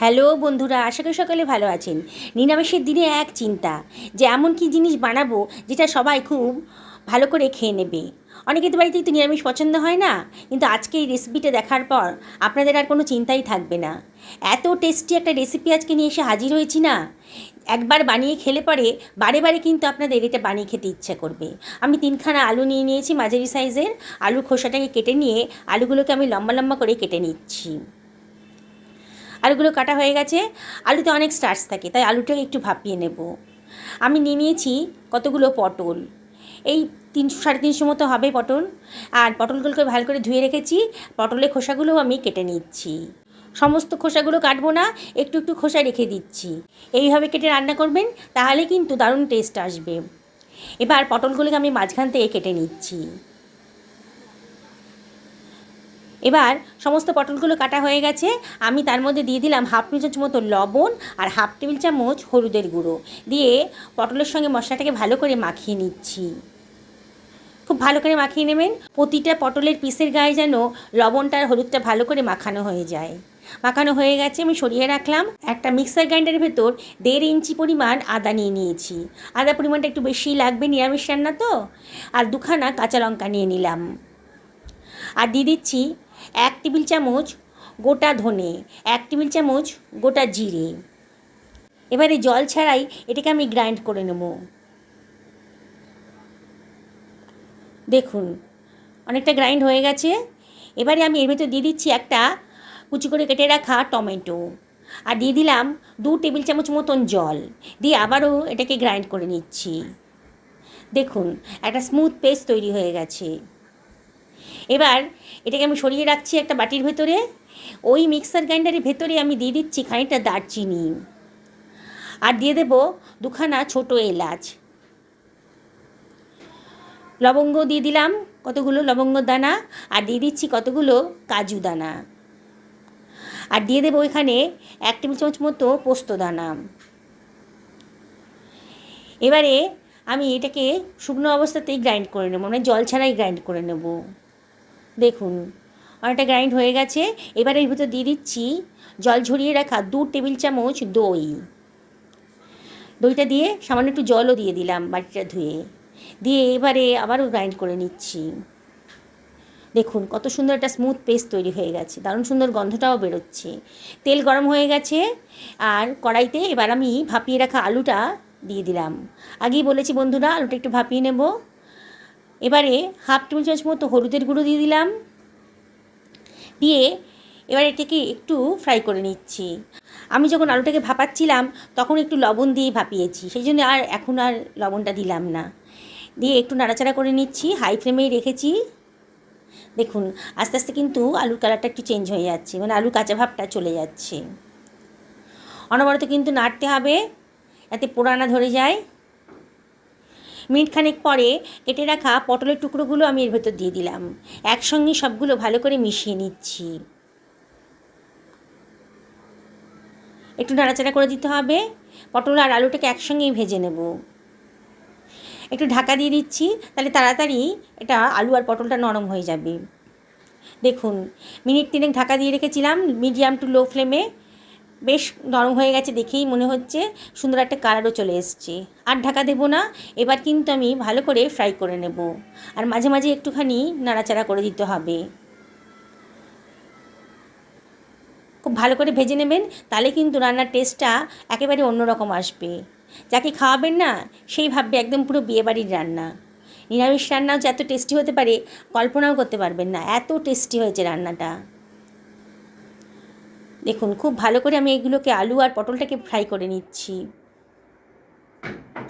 Hello বন্ধুরা, আশা করি সকলে ভালো আছেন। নিরামিষের দিনে এক চিন্তা, যে এমন কি জিনিস বানাবো যেটা সবাই খুব ভালো করে খেয়ে নেবে। অনেকে তো বাড়িতেই তো নিরামিষ পছন্দ হয় না, কিন্তু আজকে এই রেসিপিটা দেখার পর আপনাদের আর কোনো চিন্তাই থাকবে না। এত টেস্টি একটা রেসিপি আজকে নিয়ে এসে হাজির হয়েছি না। একবার বানিয়ে খেলে পরে বারে বারে কিন্তু আপনাদের এটা বানিয়ে খেতে ইচ্ছা করবে। আমি তিনখানা আলু নিয়ে নিয়েছি মাঝারি সাইজের আলুর খোসাটাকে কেটে নিয়ে আলুগুলোকে আমি লম্বা লম্বা করে কেটে নিচ্ছি। আলুগুলো কাটা হয়ে গেছে। আলুতে অনেক স্টার্চ থাকে, তাই আলুটাকে একটু ভাপিয়ে নেব। আমি নিয়ে নিয়েছি কতগুলো পটল। এই তিনশো, সাড়ে তিনশো মতো হবে পটল। আর পটলগুলোকে ভালো করে ধুয়ে রেখেছি। পটলের খোসাগুলোও আমি কেটে নিচ্ছি। সমস্ত খোসাগুলো কাটবো না, একটু একটু খোসা রেখে দিচ্ছি। এইভাবে কেটে রান্না করবেন, তাহলে কিন্তু দারুণ টেস্ট আসবে। এবার পটলগুলোকে আমি মাঝখান থেকে কেটে নিচ্ছি। এবার সমস্ত পটলগুলো কাটা হয়ে গেছে। আমি তার মধ্যে দিয়ে দিলাম হাফ টেবিল চামচ মতো লবণ আর হাফ টেবিল চামচ হলুদের গুঁড়ো। দিয়ে পটলের সঙ্গে মশলাটাকে ভালো করে মাখিয়ে নিচ্ছি। খুব ভালো করে মাখিয়ে নেবেন। প্রতিটা পটলের পিসের গায়ে যেন লবণটা আর হলুদটা ভালো করে মাখানো হয়ে যায়। মাখানো হয়ে গেছে, আমি সরিয়ে রাখলাম। একটা মিক্সার গ্রাইন্ডারের ভেতর দেড় ইঞ্চি পরিমাণ আদা নিয়ে নিয়েছি। আদা পরিমাণটা একটু বেশি লাগবে নিরামিষ রান্না তো। আর দুখানা কাঁচা লঙ্কা নিয়ে নিলাম। আর দিয়ে দিচ্ছি এক টেবিল চামচ গোটা ধনে, এক টেবিল চামচ গোটা জিরে। এবারে জল ছাড়াই এটাকে আমি গ্রাইন্ড করে নেব। দেখুন, অনেকটা গ্রাইন্ড হয়ে গেছে। এবারে আমি এর ভেতর দিয়ে দিচ্ছি একটা কুচি করে কেটে রাখা টমেটো। আর দিয়ে দিলাম দু টেবিল চামচ মতন জল। দিয়ে আবারও এটাকে গ্রাইন্ড করে নিচ্ছি। দেখুন, একটা স্মুথ পেস্ট তৈরি হয়ে গেছে। এবার এটাকে আমি সরিয়ে রাখছি একটা বাটির ভেতরে। ওই মিক্সার গ্রাইন্ডারের ভেতরে আমি দিয়ে দিচ্ছি খানিকটা দারচিনি। আর দিয়ে দেব দুখানা ছোট এলাচ। লবঙ্গ দিয়ে দিলাম কতগুলো লবঙ্গ দানা আর দিয়ে দিচ্ছি কতগুলো কাজু দানা। আর দিয়ে দেবো এখানে এক টেবিল চামচ মতো পোস্ত দানা। এবারে আমি এটাকে শুকনো অবস্থাতেই গ্রাইন্ড করে নেব মানে জল ছাড়াই গ্রাইন্ড করে নেব। দেখুন, অনেকটা গ্রাইন্ড হয়ে গেছে। এবারে এর ভিতর দিয়ে দিচ্ছি জল ঝরিয়ে রাখা দু টেবিল চামচ দই। দইটা দিয়ে সামান্য একটু জলও দিয়ে দিলাম বাটিটা ধুয়ে। দিয়ে এবারে আবারও গ্রাইন্ড করে নিচ্ছি। দেখুন, কত সুন্দর একটা স্মুথ পেস্ট তৈরি হয়ে গেছে, দারুণ সুন্দর গন্ধটাও বেরোচ্ছে। তেল গরম হয়ে গেছে, আর কড়াইতে এবার আমি ভাপিয়ে রাখা আলুটা দিয়ে দিলাম। আগেই বলেছি বন্ধুরা, আলুটা একটু ভাপিয়ে নেব। এবারে হাফ টেবিল চামচ মতো হলুদের গুঁড়ো দিয়ে দিলাম। দিয়ে এবার এটাকে একটু ফ্রাই করে নিচ্ছি। আমি যখন আলুটাকে ভাপাচ্ছিলাম, তখন একটু লবণ দিয়ে ভাপিয়েছি। সেই জন্য আর এখন আর লবণটা দিলাম না। দিয়ে একটু নাড়াচাড়া করে নিচ্ছি হাই ফ্লেমেই রেখেছি। দেখুন, আস্তে আস্তে কিন্তু আলুর কালারটা একটু চেঞ্জ হয়ে যাচ্ছে মানে আলুর কাঁচা ভাবটা চলে যাচ্ছে। অনবরত কিন্তু নাড়তে হবে, যাতে পোড়ানা ধরে যায়। মিনিট খানেক পরে কেটে রাখা পটলের টুকরোগুলো আমি এর ভেতর দিয়ে দিলাম। একসঙ্গে সবগুলো ভালো করে মিশিয়ে নিচ্ছি। একটু নাড়াচাড়া করে দিতে হবে। পটল আর আলুটাকে একসঙ্গেই ভেজে নেব। একটু ঢাকা দিয়ে দিচ্ছি, তাহলে তাড়াতাড়ি এটা আলু আর পটলটা নরম হয়ে যাবে। দেখুন, মিনিট তিনেক ঢাকা দিয়ে রেখেছিলাম, মিডিয়াম টু লো ফ্লেমে। বেশ নরম হয়ে গেছে দেখেই মনে হচ্ছে সুন্দর একটা কালারও চলে এসছে। আর ঢাকা দেবো না, এবার কিন্তু আমি ভালো করে ফ্রাই করে নেব। আর মাঝে মাঝে একটুখানি নাড়াচাড়া করে দিতে হবে। খুব ভালো করে ভেজে নেবেন, তাহলে কিন্তু রান্নার টেস্টটা একেবারে অন্যরকম আসবে। যাকে খাওয়াবেন না, সেই ভাববে একদম পুরো বিয়েবাড়ির রান্না। নিরামিষ রান্নাও যে এত টেস্টি হতে পারে, কল্পনাও করতে পারবেন না, এত টেস্টি হয়েছে রান্নাটা। দেখুন, খুব ভালো করে আমি এগুলোকে আলু আর পটলটাকে ফ্রাই করে নিচ্ছি।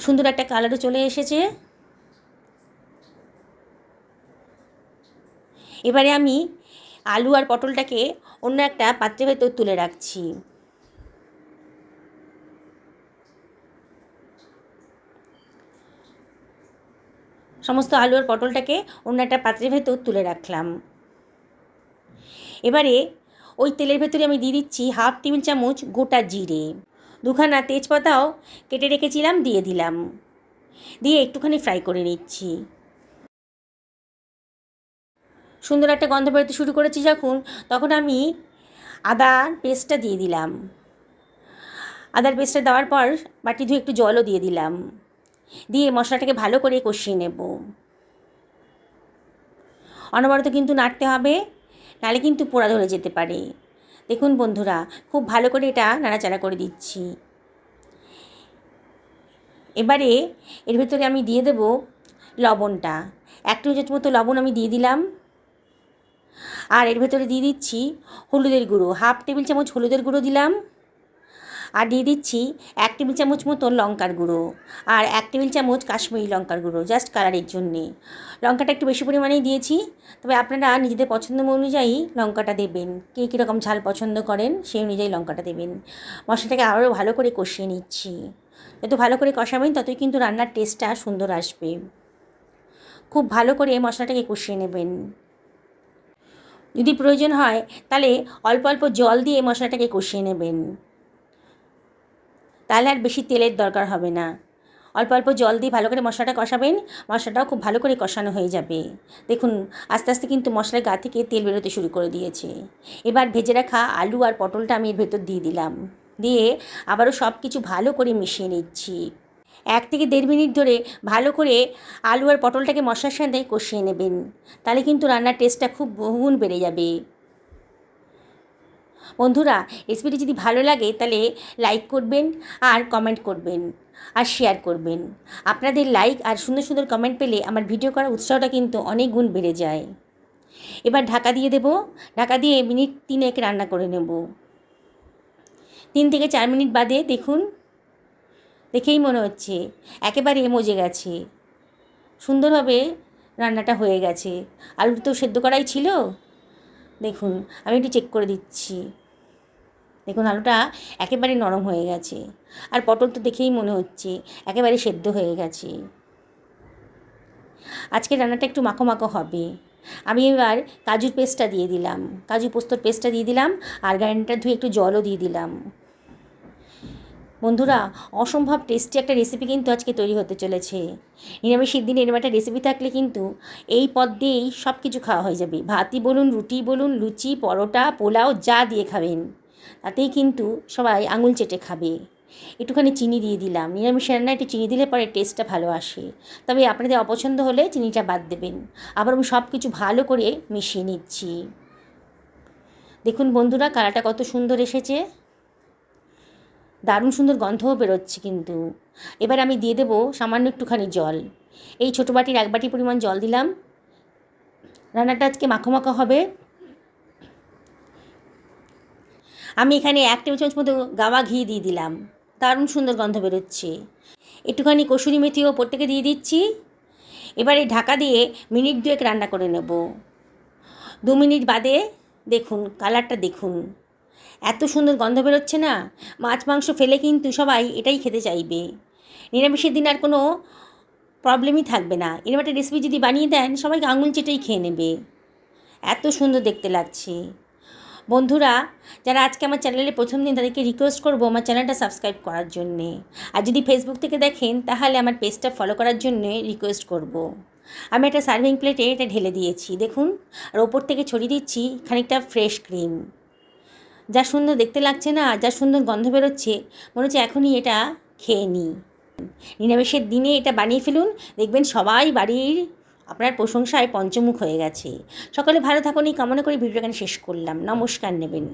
সুন্দর একটা কালারও চলে এসেছে। এবারে আমি আলু আর পটলটাকে অন্য একটা পাত্রের ভেতর তুলে রাখছি। সমস্ত আলু আর পটলটাকে অন্য একটা পাত্রের ভেতর তুলে রাখলাম। এবারে ওই তেলের ভেতরে আমি দিয়ে দিচ্ছি হাফ টেবিল চামচ গোটা জিরে। দুখানা তেজপাতাও কেটে রেখেছিলাম, দিয়ে দিলাম। দিয়ে একটুখানি ফ্রাই করে নিচ্ছি। সুন্দর একটা গন্ধ বেরোতে শুরু করেছি যখন, তখন আমি আদা পেস্টটা দিয়ে দিলাম। আদার পেস্টটা দেওয়ার পর বাটি ধুয়ে একটু জলও দিয়ে দিলাম। দিয়ে মশলাটাকে ভালো করে কষিয়ে নেব। অনবরত কিন্তু নাড়তে হবে। নাহলে কিন্তু পোড়া ধরে যেতে পারে। দেখুন বন্ধুরা, খুব ভালো করে এটা নাড়াচাড়া করে দিচ্ছি। এবারে এর ভেতরে আমি দিয়ে দেব লবণটা। এক চামচ মতো লবণ আমি দিয়ে দিলাম। আর এর ভেতরে দিয়ে দিচ্ছি হলুদের গুঁড়ো। হাফ টেবিল চামচ হলুদের গুঁড়ো দিলাম। আর দিয়ে দিচ্ছি এক টেবিল চামচ মতো লঙ্কার গুঁড়ো আর এক টেবিল চামচ কাশ্মীরি লঙ্কার গুঁড়ো জাস্ট কালারের জন্যে। লঙ্কাটা একটু বেশি পরিমাণেই দিয়েছি, তবে আপনারা নিজেদের পছন্দ অনুযায়ী লঙ্কাটা দেবেন। কে কীরকম ঝাল পছন্দ করেন, সেই অনুযায়ী লঙ্কাটা দেবেন। মশলাটাকে আরও ভালো করে কষিয়ে নিচ্ছি। যত ভালো করে কষাবেন, ততই কিন্তু রান্নার টেস্টটা সুন্দর আসবে। খুব ভালো করে মশলাটাকে কষিয়ে নেবেন। যদি প্রয়োজন হয়, তাহলে অল্প অল্প জল দিয়ে মশলাটাকে কষিয়ে নেবেন। তাহলে আর বেশি তেলের দরকার হবে না। অল্প অল্প জল দিয়ে ভালো করে মশলাটা কষাবেন, মশলাটাও খুব ভালো করে কষানো হয়ে যাবে। দেখুন, আস্তে আস্তে কিন্তু মশলার গা থেকে তেল বেরোতে শুরু করে দিয়েছে। এবার ভেজে রাখা আলু আর পটলটা আমি এর ভেতর দিয়ে দিলাম। দিয়ে আবারও সব কিছু ভালো করে মিশিয়ে নিচ্ছি। এক থেকে দেড় মিনিট ধরে ভালো করে আলু আর পটলটাকে মশলার সাথে কষিয়ে নেবেন। তাহলে কিন্তু রান্নার টেস্টটা খুব বহুগুণ বেড়ে যাবে। বন্ধুরা রেসিপিটি যদি ভালো লাগে তাহলে লাইক করবেন আর কমেন্ট করবেন আর শেয়ার করবেন। আপনাদের লাইক আর সুন্দর সুন্দর কমেন্ট পেলে আমার ভিডিও করার উৎসাহটা কিন্তু অনেক গুণ বেড়ে যায়। এবার ঢাকা দিয়ে দেব। ঢাকা দিয়ে মিনিট তিনেক রান্না করে নেব। তিন থেকে চার মিনিট বাদে দেখুন, দেখেই মনে হচ্ছে একেবারে মজে গেছে। সুন্দরভাবে রান্নাটা হয়ে গেছে। আলু তো সেদ্ধ করাই ছিল। দেখুন, আমি একটু চেক করে দিচ্ছি। দেখুন আলুটা একেবারে নরম হয়ে গেছে। আর পটল তো দেখেই মনে হচ্ছে একেবারে সেদ্ধ হয়ে গেছে। আজকে রান্নাটা একটু মাখো মাখো হবে। আমি এবার কাজুর পেস্টটা দিয়ে দিলাম। কাজু পোস্তর পেস্টটা দিয়ে দিলাম আর গ্রাইন্ডারটা ধুয়ে একটু জলও দিয়ে দিলাম। বন্ধুরা, অসম্ভব টেস্টি একটা রেসিপি কিন্তু আজকে তৈরি হতে চলেছে। নিরামিষের দিন এরকম একটা রেসিপি থাকলে কিন্তু এই পদ দিয়েই সব কিছু খাওয়া হয়ে যাবে। ভাতই বলুন, রুটি বলুন, লুচি, পরোটা, পোলাও, যা দিয়ে খাবেন। তাতেই কিন্তু সবাই আঙুল চেটে খাবে। একটুখানি চিনি দিয়ে দিলাম। নিরামিষ রান্না একটু চিনি দিলে পরে টেস্টটা ভালো আসে। তবে আপনাদের অপছন্দ হলে চিনিটা বাদ দেবেন। আবার আমি সব কিছু ভালো করে মিশিয়ে নিচ্ছি। দেখুন বন্ধুরা, কালারটা কত সুন্দর এসেছে। দারুণ সুন্দর গন্ধও বেরোচ্ছে কিন্তু। এবার আমি দিয়ে দেবো সামান্য একটুখানি জল। এই ছোটো বাটির এক বাটি পরিমাণ জল দিলাম। রান্নাটা আজকে মাখো মাখো হবে। আমি এখানে এক টেবিল চামচ মতো গাওয়া ঘি দিয়ে দিলাম। দারুণ সুন্দর গন্ধ বেরোচ্ছে। একটুখানি কসুরি মেথিও থেকে দিয়ে দিচ্ছি। এবারে ঢাকা দিয়ে মিনিট দুয়েক রান্না করে নেব। দু মিনিট বাদে দেখুন, কালারটা দেখুন। এত সুন্দর গন্ধ বেরোচ্ছে না? মাছ, মাংস ফেলে কিন্তু সবাই এটাই খেতে চাইবে। নিরামিষের দিন আর কোনো প্রবলেমই থাকবে না। এরকম একটা রেসিপি যদি বানিয়ে দেন, সবাইকে আঙুল চেটেই খেয়ে নেবে। এত সুন্দর দেখতে লাগছে। বন্ধুরা, যারা আজকে আমার চ্যানেলে প্রথম দিন তাদেরকে রিকোয়েস্ট করব আমার চ্যানেলটা সাবস্ক্রাইব করার জন্যে। আর যদি ফেসবুক থেকে দেখেন, তাহলে আমার পেজটা ফলো করার জন্যে রিকোয়েস্ট করব। আমি একটা সার্ভিং প্লেটে এটা ঢেলে দিয়েছি, দেখুন। আর ওপর থেকে ছড়িয়ে দিচ্ছি খানিকটা ফ্রেশ ক্রিম যা সুন্দর দেখতে লাগছে না, যা সুন্দর গন্ধ বেরোচ্ছে, মনে হচ্ছে এখনই এটা খেয়ে নিই। নিরামিষের দিনে এটা বানিয়ে ফেলুন, দেখবেন সবাই বাড়ির আপনার প্রশংসায় পঞ্চমুখ হয়ে গেছে। সকলে ভালো থাকুন, এই কামনা করে ভিডিওটা শেষ করলাম। নমস্কার, নেবেন।